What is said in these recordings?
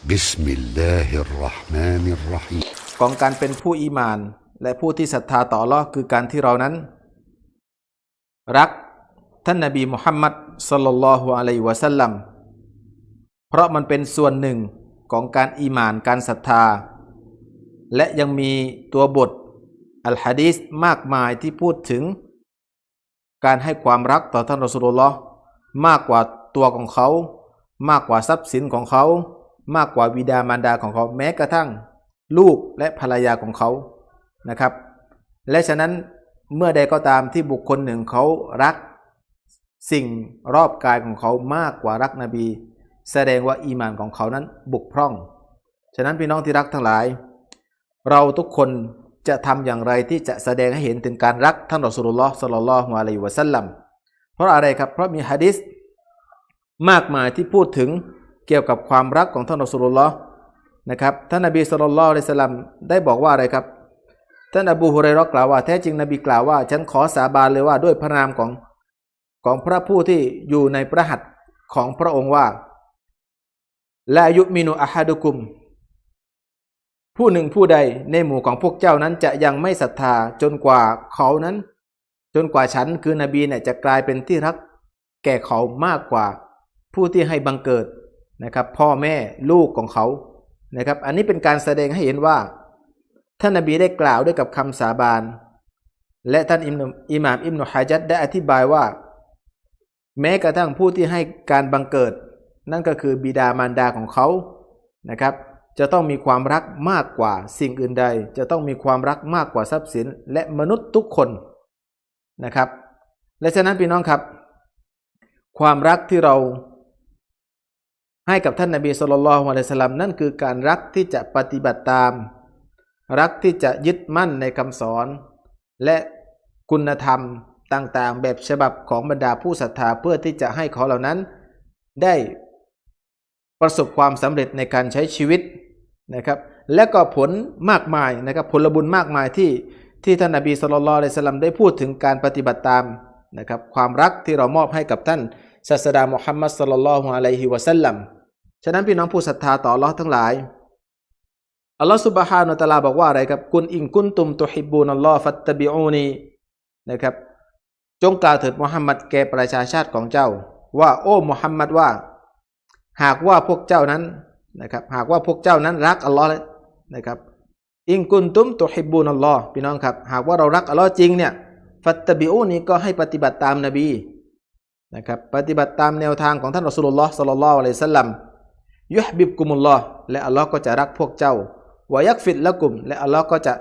بسم الله الرحمن الرحيم ของการเป็นผู้อีหมาน และผู้ที่ศรัทธาต่ออัลลอฮ์คือการที่เรานั้น รักท่านนบีมุฮัมมัดสลลัลลอฮุอะลัยฮิวะสัลลัมเพราะมันเป็นส่วนหนึ่งของการอีหมานการศรัทธา และยังมีตัวบทอัลฮะดีษมากมายที่พูดถึง การให้ความรักต่อท่านรอสูลุลลอฮ์มากกว่าตัวของเขา มากกว่าทรัพย์สินของเขา มากกว่าวิดามารดาของเขาแม้กระทั่งลูกและภรรยาของเขานะครับ และฉะนั้นเมื่อใดก็ตามที่บุคคลหนึ่งเขารักสิ่งรอบกายของเขามากกว่ารักนบี แสดงว่าอีมานของเขานั้นบุกพร่อง ฉะนั้นพี่น้องที่รักทั้งหลาย เราทุกคนจะทำอย่างไรที่จะแสดงให้เห็นถึงการรักท่านรอสุลลอฮ์สลลัลอฮุอะลัยวะสัลลัมเพราะอะไรครับเพราะมีฮะดิษมากมายที่พูดถึง กี่ยวกับความรักของท่านรอสูลุลลอฮ์นะครับท่านนบีสุลต่านละอัลสลัมได้บอกว่าอะไรครับ ท่านอบูฮุเรเราะห์กล่าวว่าแท้จริงนบีกล่าวว่า ฉันขอสาบานเลยว่าด้วยพระนามของของพระผู้ที่อยู่ในพระหัตถ์ของพระองค์ว่าและยุมินุอะฮัดุคุม ผู้หนึ่งผู้ใดในหมู่ของพวกเจ้านั้นจะยังไม่ศรัทธาจนกว่าเขานั้น จนกว่าฉันคือนบีเนี่ยจะกลายเป็นที่รัก แก่เขามากกว่าผู้ที่ให้บังเกิด นะครับพ่อแม่ลูกของเขานะครับ อันนี้เป็นการแสดงให้เห็นว่า ท่านนบีได้กล่าวด้วยกับคำสาบาน และท่านอิมอิหม่ามอิมนุฮะจัดได้อธิบายว่า แม้กระทั่งผู้ที่ให้การบังเกิด นั่นก็คือบิดามารดาของเขานะครับจะต้องมีความรักมากกว่าสิ่งอื่นใด จะต้องมีความรักมากกว่าทรัพย์สิน และมนุษย์ทุกคนนะครับ และฉะนั้นพี่น้องครับ ความรักที่เรา ให้กับท่านนบีสุลต่านละฮ์อะลัยฮิสสลามนั่นคือการรักที่จะปฏิบัติตาม รักที่จะยึดมั่นในคำสอน และคุณธรรมต่างๆ แบบฉบับของบรรดาผู้ศรัทธาเพื่อที่จะให้เขาเหล่านั้น ได้ประสบความสำเร็จในการใช้ชีวิตนะครับ และก็ผลมากมายนะครับผลบุญมากมายที่ที่ท่านนบีสุลต่านละสลัมได้พูดถึงการปฏิบัติตามนะครับความรักที่เรามอบให้กับท่าน ศาสดามุฮัมมัดสลลัลฮุอะลัยฮิวะสัลลัมฉะนั้นพี่น้องผู้ศรัทธาต่อลอทั้งหลายอัลลอฮฺสุบฮานุตะลาบอกว่าอะไรครับกุนอิงกุนตุมตุฮิบูนัลลอฮฺฟัตตบิอูนีนะครับ จงกล่าวถึงมุฮัมมัดแก่ประชาชาติของเจ้า ว่าโอ้มุฮัมมัดว่า หากว่าพวกเจ้านั้นนะครับหากว่าพวกเจ้านั้นรักอัลลอฮ์นะครับอิงกุนตุมตุฮิบูนัลลอฮ์พี่น้องครับ หากว่าเรารักอัลลอฮ์จริงเนี่ยฟัตตบิอูนีก็ให้ปฏิบัติตามนบี นะครับปฏิบัติตามแนวทางของท่านรอสูลุลลอฮ์สัลลัลลอฮุอะลัยฮิสัลลัมยุฮบิบกุมุลลอฮ์และอัลลอฮ์ก็จะรักพวกเจ้าวายักฟิดละกุม และอัลลอฮ์ก็จะ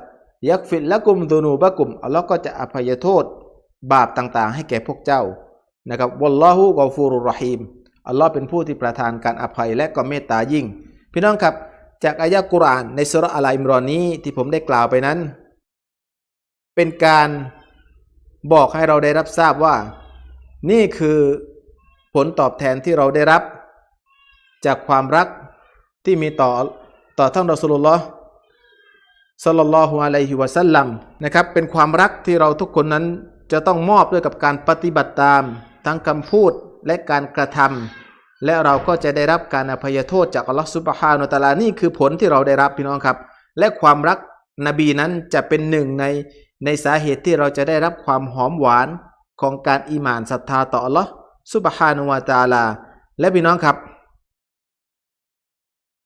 ยักฟิดละกุมดูนูบะกุมอัลลอฮ์ก็จะอภัยโทษบาปต่างๆ ให้แก่พวกเจ้านะครับวัลลอฮุกอฟูรุรรหีมอัลลอฮ์เป็นผู้ที่ประทานการอภัยและก็เมตตายิ่ง พี่น้องครับจากอายะกุรอานในสุรอะลาอิมรอนี้ที่ผมได้กล่าวไปนั้น เป็นการบอกให้เราได้รับทราบว่า นี่คือผลตอบแทนที่เราได้รับ จากความรักที่มีต่อต่อท่านรอสุลลอฮ์สลลัลลอฮุอะลัยฮิวะสัลลัมนะครับเป็นความรักที่เราทุกคนนั้นจะต้องมอบด้วยกับการปฏิบัติตาม ทั้งคำพูดและการกระทำและเราก็จะได้รับการอภัยโทษจากอัลลอฮฺซุบฮานุตะอาลานี่คือผลที่เราได้รับพี่น้องครับ และความรักนบีนั้นจะเป็นหนึ่งในในสาเหตุที่เราจะได้รับความหอมหวาน ของการอีหมานศรัทธาต่ออัลลอฮฺซุบฮานุวาตาลา และพี่น้องครับ